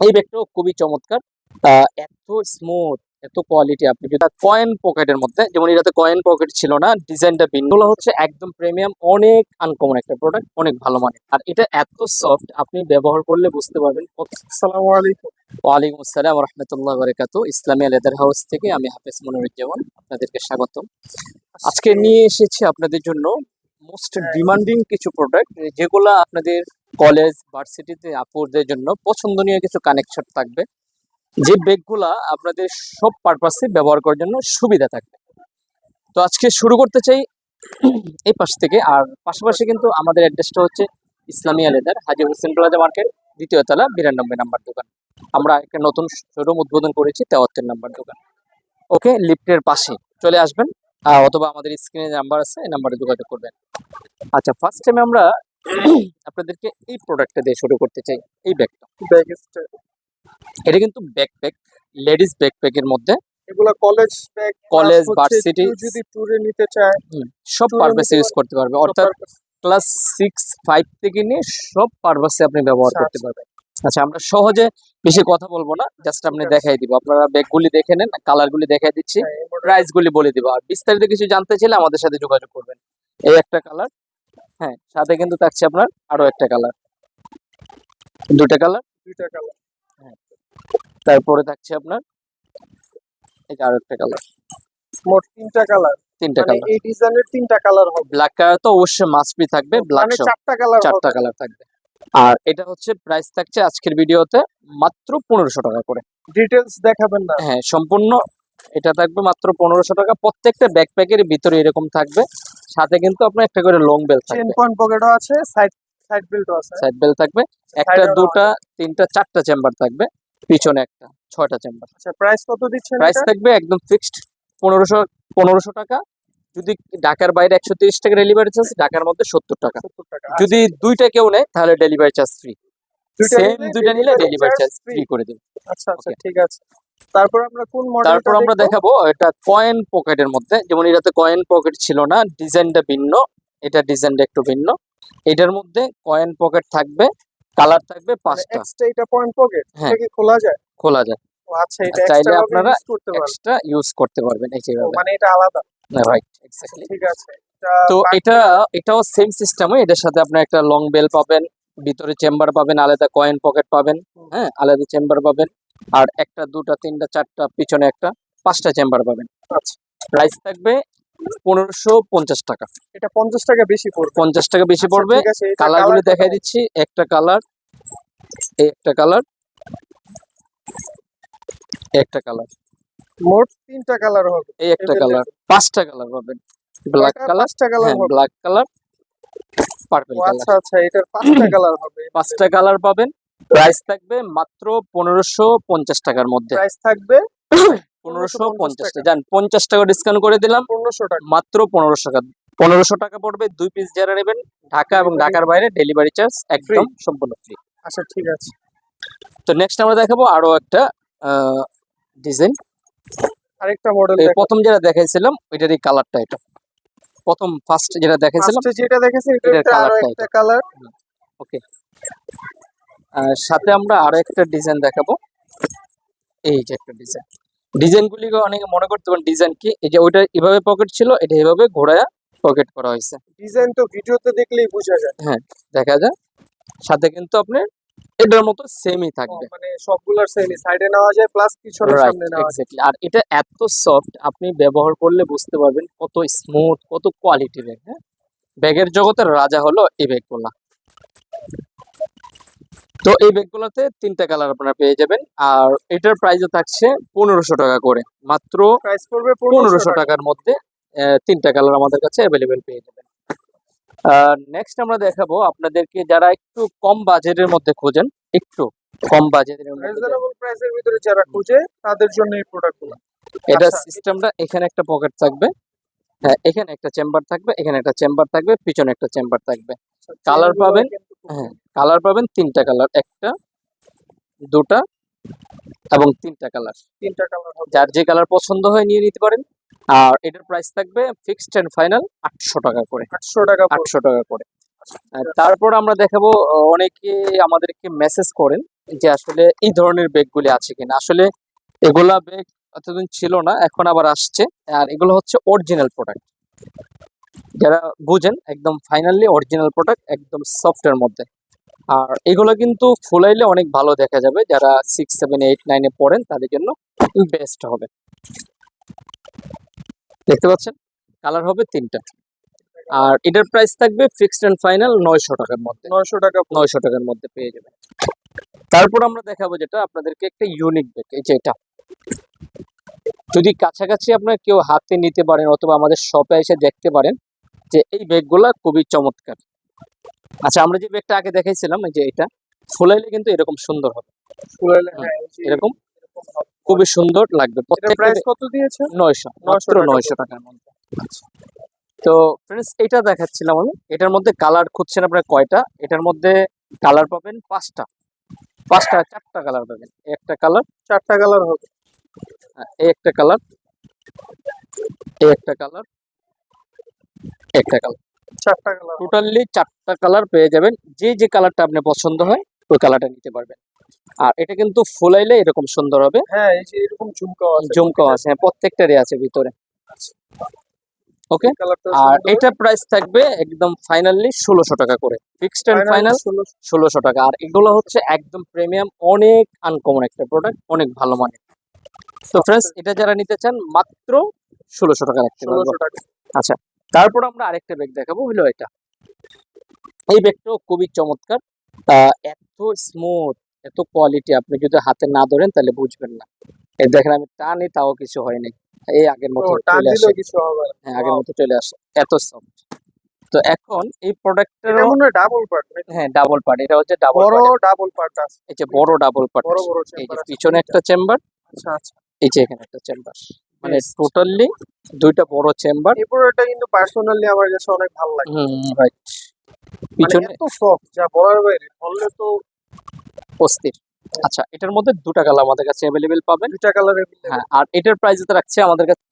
এই ব্যাগটাও খুবই চমৎকার। এত স্মুথ এত কোয়ালিটি আপনি যদি কয়েন পকেটের মধ্যে, যেমন এটাতে কয়েন পকেট ছিল না ডিজাইনটা এগুলো হচ্ছে একদম প্রিমিয়াম অনেক আনকমন একটা প্রোডাক্ট অনেক ভালো মানের। আর এটা এত সফট আপনি ব্যবহার করলে বুঝতে পারবেন আসসালামু আলাইকুম। ওয়ালাইকুম আসসালাম রহমতুল্লাহ বারকাত। ইসলামিয়া লেদার হাউস থেকে আমি হাফেজ মনিরুজ্জামান, আপনাদেরকে স্বাগতম। আজকে নিয়ে এসেছি আপনাদের জন্য মোস্ট ডিমান্ডিং কিছু প্রোডাক্ট যেগুলো আপনাদের কলেজ ভার্সিটিতে আপুরদের জন্য পছন্দনীয় কিছু কানেকশন থাকবে। যে ব্যাগগুলা আপনাদের সব পারপাসে ব্যবহার করার জন্য সুবিধা থাকবে। তো আজকে শুরু করতে চাই এই পাশ থেকে আর পাশাপাশি কিন্তু আমাদের অ্যাড্রেসটা হচ্ছে Islamia leather Haji Hossain plaza market দ্বিতীয় তলা বিরানব্বই নাম্বার দোকান। আমরা একটা নতুন শোরুম উদ্বোধন করেছি তেয়াত্তর নাম্বার দোকান। ওকে লিফটের পাশে চলে আসবেন। অথবা আমাদের স্ক্রিনে নাম্বার আছে এই নাম্বারে যোগাযোগ করবেন। আচ্ছা ফার্স্ট টাইমে আমরা আপনাদেরকে এই প্রোডাক্টটা দিয়ে শুরু করতে চাই এই ব্যাগটা ব্যাগ এটা কিন্তু ব্যাকপ্যাক লেডিস ব্যাকপ্যাকের মধ্যে। এগুলা কলেজ ব্যাগ কলেজ, ভার্সিটি। যদি ট্যুরে নিতে চায় সব পারপাসে ইউজ করতে পারবে। অর্থাৎ ক্লাস সিক্স ফাইভ থেকে নিয়ে সব পারপাসে আপনি ব্যবহার আচ্ছা, করতে পারবেন। আচ্ছা আমরা সহজে বেশি কথা বলব না জাস্ট আপনি দেখাই দিব। আপনারা ব্যাগগুলি দেখে নেন কালারগুলি দেখাই দিচ্ছি হ্যাঁ, প্রাইস গুলি বলে দিব। আর বিস্তারিত কিছু জানতে চাইলে আমাদের সাথে যোগাযোগ করবেন। এই একটা কালার হ্যাঁ সাথে কিন্তু থাকছে আপনার আরও একটা কালার দুটা কালার দুইটা কালার হ্যাঁ তারপরে থাকছে আপনার এই যে আরও একটা কালার মোট তিনটা কালার তিনটা মানে কালার এই ডিজাইনের তিনটা কালার হবে। ব্ল্যাক কালার তো অবশ্যই মাস্ট বি থাকবে ব্ল্যাক মানে চারটা কালার চারটা কালার থাকবে। আর এটা হচ্ছে প্রাইস থাকছে আজকের ভিডিওতে মাত্র পনেরোশো টাকা করে। ডিটেলস দেখাবেন না। হ্যাঁ সম্পূর্ণ এটা থাকবে মাত্র পনেরোশো টাকা। প্রত্যেকটা ব্যাকপ্যাকের ভিতরে এরকম থাকবে। সাথে কিন্তু আপনার একটা করে লং বেল চেন পয়েন্ট পকেটও আছে সাইড সাইড বেল্টও আছে। সাইড বেল থাকবে। একটা দুটা তিনটা চারটা চেম্বার থাকবে। পিছনে একটা ছয়টা চেম্বার আচ্ছা প্রাইস কত দিচ্ছেন প্রাইস থাকবে একদম ফিক্সড পনেরোশো পনেরোশো টাকা। যদি ঢাকার বাইরে একশো তিরিশ টাকা ডেলিভারি চার্জ ঢাকার মধ্যে সত্তর টাকা। যদি দুইটা কেউ নেয় তাহলে ডেলিভারি চার্জ ফ্রি দুইটা সেম নিলে দুইটা নিলে ডেলিভারি চার্জ ফ্রি করে দেবে আচ্ছা আচ্ছা ঠিক আছে। তারপর আমরা কোন মডেল তারপর আমরা দেখাবো? এটা কয়েন পকেটের মধ্যে। যেমন এটাতে কয়েন পকেট ছিল না ডিজাইনটা ভিন্ন এটা ডিজাইনটা একটু ভিন্ন। এটার মধ্যে কয়েন পকেট থাকবে কালার থাকবে পাঁচটা। এটা পয়েন্ট পকেট হ্যাঁ। খোলা যায়? খোলা যায়। আচ্ছা এটা চাইলে এক্সট্রা আপনারা আপনারা এক্সট্রা ইউজ করতে পারবেন এই যেভাবে। মানে এটা আলাদা। রাইট এক্স্যাক্টলি ঠিক আছে তো এটা এটাও সেম সিস্টেমে এটার সাথে আপনি একটা লং বেল পাবেন ভিতরে চেম্বার পাবেন আলাদা কয়েন পকেট পাবেন হ্যাঁ আলাদা চেম্বার পাবেন আর একটা দুটা তিনটা চারটা পিছনে একটা পাঁচটা চেম্বার পাবেন। আচ্ছা। প্রাইস থাকবে পনেরোশো পঞ্চাশ টাকা। এটা পঞ্চাশ টাকা বেশি পড়বে। পঞ্চাশ টাকা বেশি আচ্ছা, পড়বে। কালারগুলো দেখাই দিচ্ছি একটা কালার এই একটা কালার একটা কালার মোট তিনটা কালার হবে। এই একটা কালার পাঁচটা কালার পাবেন ব্ল্যাক কালার পাঁচটা কালার হবে। ব্ল্যাক কালার পার্পল কালার আচ্ছা আচ্ছা এটার পাঁচটা কালার হবে। পাঁচটা কালার পাবেন। প্রাইস থাকবে মাত্র পনেরোশো পঞ্চাশ টাকার মধ্যে। প্রাইস থাকবে পনেরোশো 1550 পঞ্চাশ টাকা। জান পঞ্চাশ টাকা ডিসকাউন্ট করে দিলাম। পনেরোশো টাকা। মাত্র পনেরোশো টাকা। পনেরোশো টাকা পড়বে দুই পিস যারা নেবেন ঢাকা এবং ঢাকার বাইরে ডেলিভারি চার্জ একদম সম্পূর্ণ ফ্রি আচ্ছা ঠিক আছে। তো নেক্সট আমরা দেখাবো আরও একটা ডিজাইন। আরেকটা মডেল প্রথম যেটা দেখাইছিলাম ওইটারই কালারটা এটা। প্রথম ফার্স্ট যেটা দেখাইছিলাম যেটা দেখেছেন এটার এটা আরও একটা কালার ওকে সাথে আমরা আরও একটা ডিজাইন দেখাবো। এই যে একটা ডিজাইন ডিজাইন গুলি অনেকে মনে করতে পারেন ডিজাইন কি? এই যে ওইটা এভাবে পকেট ছিল এটা এভাবে ঘোরায়া পকেট করা হয়েছে। ডিজাইন তো ভিডিওতে দেখলেই বোঝা যায়। হ্যাঁ দেখা যায়। সাথে কিন্তু আপনি এটার মতো সেমই থাকবে। মানে সবগুলোর সেমই সাইডে নেওয়া যায় প্লাস পিছনে সামনে নেওয়া যায়। আর এটা এত সফট আপনি ব্যবহার করলে বুঝতে পারবেন কত স্মুথ কত কোয়ালিটি ব্যাগ হ্যাঁ? ব্যাগের জগতের রাজা হলো এই ব্যাগগুলা তো এই ব্যাগগুলোতে তিনটা কালার আপনারা পেয়ে যাবেন। আর এটার প্রাইসও থাকছে পনেরোশো টাকা করে। মাত্র প্রাইস পড়বে পনেরোশো টাকার মধ্যে তিনটা কালার আমাদের কাছে অ্যাভেলেবেল পেয়ে যাবেন। নেক্সট আমরা দেখাবো আপনাদেরকে যারা একটু কম বাজেটের মধ্যে খোঁজেন একটু কম বাজেটের প্রাইসের ভিতরে যারা খুঁজে তাদের জন্য এই প্রোডাক্টগুলো এটা আচ্ছা। সিস্টেমটা এখানে একটা পকেট থাকবে। হ্যাঁ এখানে একটা চেম্বার থাকবে এখানে একটা চেম্বার থাকবে পিছনে একটা চেম্বার থাকবে। কালার পাবেন? হ্যাঁ কালার পাবেন তিনটা কালার একটা দুটা এবং তিনটা কালার তিনটা কালার যার যে কালার পছন্দ হয় নিয়ে নিতে পারেন। আর এটার প্রাইস থাকবে ফিক্সড এন্ড ফাইনাল আটশো টাকা করে। আটশো টাকা। আটশো টাকা করে। তারপর আমরা দেখাবো অনেকে আমাদেরকে মেসেজ করেন যে আসলে এই ধরনের ব্যাগগুলি আছে কিনা। আসলে এগুলা ব্যাগ এতদিন ছিল না এখন আবার আসছে। আর এগুলো হচ্ছে অরিজিনাল প্রোডাক্ট যারা বুঝেন একদম ফাইনালি অরিজিনাল প্রোডাক্ট একদম সফটের মধ্যে। আর এগুলো কিন্তু ফুলাইলে অনেক ভালো দেখা যাবে। যারা সিক্স সেভেন এইট নাইনে পড়েন তাদের জন্য বেস্ট হবে। দেখতে পাচ্ছেন? কালার হবে তিনটা। আর এটার প্রাইস থাকবে ফিক্সড এন্ড ফাইনাল নয়শো টাকার মধ্যে। নয়শো টাকা নয়শো টাকার মধ্যে পেয়ে যাবেন। তারপর আমরা দেখাবো যেটা আপনাদেরকে একটা ইউনিক ব্যাগ এই যে এটা। যদি কাছাকাছি আপনার কেউ হাতে নিতে পারেন অথবা আমাদের শপে এসে দেখতে পারেন যে এই ব্যাগগুলা খুবই চমৎকার। আচ্ছা আমরা যে ব্যাগটা আগে দেখাইছিলাম এই যে এটা ফুলাইলে কিন্তু এরকম সুন্দর হবে। ফুলাইলে হ্যাঁ এরকম। খুবই সুন্দর লাগবে। প্রাইস কত দিয়েছে? নয়শো মাত্র নয়শো টাকার মধ্যে। তো ফ্রেন্ডস এটা দেখাচ্ছিলাম আমি। এটার মধ্যে কালার খুঁজছেন আপনার কয়টা? এটার মধ্যে কালার পাবেন পাঁচটা। পাঁচটা চারটা কালার পাবেন। একটা কালার চারটা কালার হবে। এই একটা কালার এই একটা কালার একটা কালার চারটা কালার টোটালি চারটা কালার পেয়ে যাবেন। যে যে কালারটা আপনি পছন্দ হয় ওই কালারটা নিতে পারবেন। আর এটা কিন্তু ফুলাইলে এরকম সুন্দর হবে। হ্যাঁ এই যে এরকম ঝুমকাও আছে জমকাও আছে হ্যাঁ, প্রত্যেকটারই আছে ভিতরে। ওকে আর এটা প্রাইস থাকবে একদম ফাইনালি ষোলোশো টাকা করে। ফিক্সড এন্ড ফাইনাল ষোলোশো। টাকা। আর এগুলো হচ্ছে একদম প্রিমিয়াম অনেক আনকমন একটা প্রোডাক্ট অনেক ভালো মানের। তো ফ্রেন্ডস এটা যারা নিতে চান মাত্র ষোলোশো টাকা রাখতে পারব। টাকা। তারপর আমরা আরেকটা ব্যাগ দেখাবো হলো এটা। এই ব্যাগটাও খুবই চমৎকার। এত স্মুথ এত কোয়ালিটি আপনি যদি হাতে না ধরেন তাহলে বুঝবেন না। এই দেখেন আমি টানি তাও কিছু হয়নি। এই আগের মতো চলে আসে। কিছু হবে হ্যাঁ আগের মতো চলে আসে। এত সফট তো এখন এই প্রোডাক্টের মনে ডাবল পার্ট হ্যাঁ ডাবল পার্ট এটা হচ্ছে ডাবল বড় ডাবল পার্ট আছে। এই যে বড় ডাবল পার্ট বড় বড় এই যে পিছনে একটা চেম্বার আচ্ছা আচ্ছা। এই যে এখানে একটা চেম্বার মানে টোটালি দুইটা বড় চেম্বার এই প্রোডাক্টটা কিন্তু পার্সোনালি আমার কাছে অনেক ভালো লাগে। হুম রাইট মানে পিছনে এত সফট যা বলার বাইরে। বললে তো অস্থির। আচ্ছা এটার মধ্যে দুটা কালার আমাদের কাছে অ্যাভেলেবেল পাবেন। দুইটা কালারের হ্যাঁ আর এটার প্রাইস যেটা রাখছে আমাদের কাছে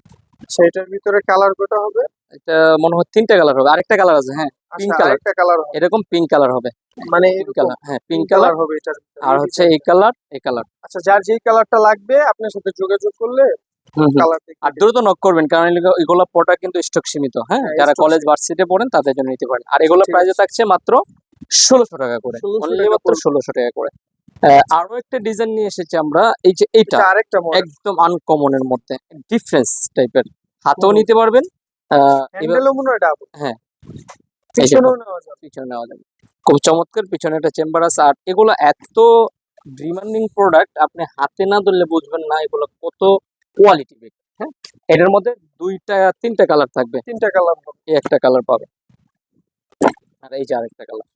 সেটার ভিতরে কালার কটা হবে? এটা মনে হয় তিনটা কালার হবে। আরেকটা কালার আছে হ্যাঁ আচ্ছা। আরেকটা কালার হবে। এরকম পিঙ্ক কালার হবে। মানে পিঙ্ক এরকম কালার হ্যাঁ পিঙ্ক পিঙ্ক কালার কালার হবে এটার আর হচ্ছে এই কালার এই কালার আচ্ছা যার যেই কালারটা লাগবে আপনার সাথে যোগাযোগ করলে কালার আর দ্রুত নক করবেন কারণ এগুলো- প্রোডাক্ট কিন্তু স্টক সীমিত হ্যাঁ? হ্যাঁ, যারা কলেজ ভার্সিটিতে পড়েন তাদের জন্য নিতে পারেন। আর এগুলো প্রাইসে থাকছে মাত্র ষোলোশো টাকা করে। 1600 Only টাকা মাত্র ষোলোশো টাকা করে। আরও একটা ডিজাইন নিয়ে এসেছি আমরা। এই যে এটা আরেকটা একদম আনকমনের মধ্যে ডিফারেন্স টাইপের হাতেও। নিতে পারবেন হয় পিছনে নেওয়া যাবে। খুব চমৎকার পিছনে একটা চেম্বার আছে। আর এগুলো এত ডিমান্ডিং প্রোডাক্ট আপনি হাতে না ধরলে বুঝবেন না এগুলো কত কোয়ালিটি হ্যাঁ? এটার মধ্যে দুইটা তিনটা কালার থাকবে। তিনটা কালার এই একটা কালার পাবে আর এই যে আরেকটা কালার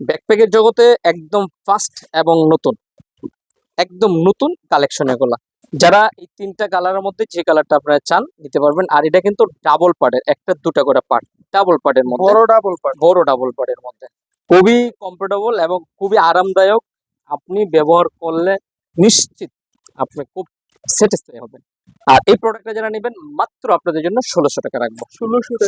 ব্যাকপ্যাকের জগতে একদম ফাস্ট এবং নতুন। একদম নতুন কালেকশন এগুলা। যারা এই তিনটা কালারের মধ্যে যে কালারটা আপনারা চান নিতে পারবেন। আর এটা কিন্তু ডাবল পার্টের একটা দুটা করে পার্ট ডাবল পার্টের মধ্যে। বড় ডাবল পার্ট বড় ডাবল পার্টের মধ্যে। খুবই কমফোর্টেবল এবং খুবই আরামদায়ক। আপনি ব্যবহার করলে নিশ্চিত আপনি খুব স্যাটিসফাই হবেন। আর এই প্রোডাক্টটা যারা নেবেন মাত্র আপনাদের জন্য ষোলোশো টাকা রাখব।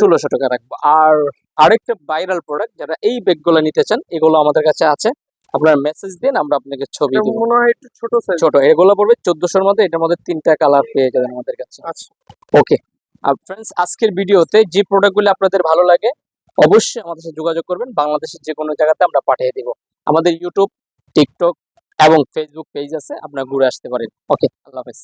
ষোলোশো টাকা। রাখব। আর আরেকটা ভাইরাল প্রোডাক্ট যারা এই ব্যাগগুলো নিতে চান এগুলো আমাদের কাছে আছে। আপনার মেসেজ দিন আমরা আপনাকে ছবি দিব। মনে হয় একটু ছোট সাইজ ছোট। এগুলো পড়বে চোদ্দশোর মধ্যে এটার মধ্যে তিনটা কালার পেয়ে যাবেন আমাদের কাছে। আচ্ছা। ওকে আর ফ্রেন্ডস আজকের ভিডিওতে যে প্রোডাক্টগুলো আপনাদের ভালো লাগে অবশ্যই আমাদের সাথে যোগাযোগ করবেন। বাংলাদেশের যে কোনো জায়গাতে আমরা পাঠিয়ে দিব। আমাদের ইউটিউব টিকটক এবং ফেসবুক পেজ আছে আপনারা ঘুরে আসতে পারেন। ওকে আল্লাহ হাফেজ।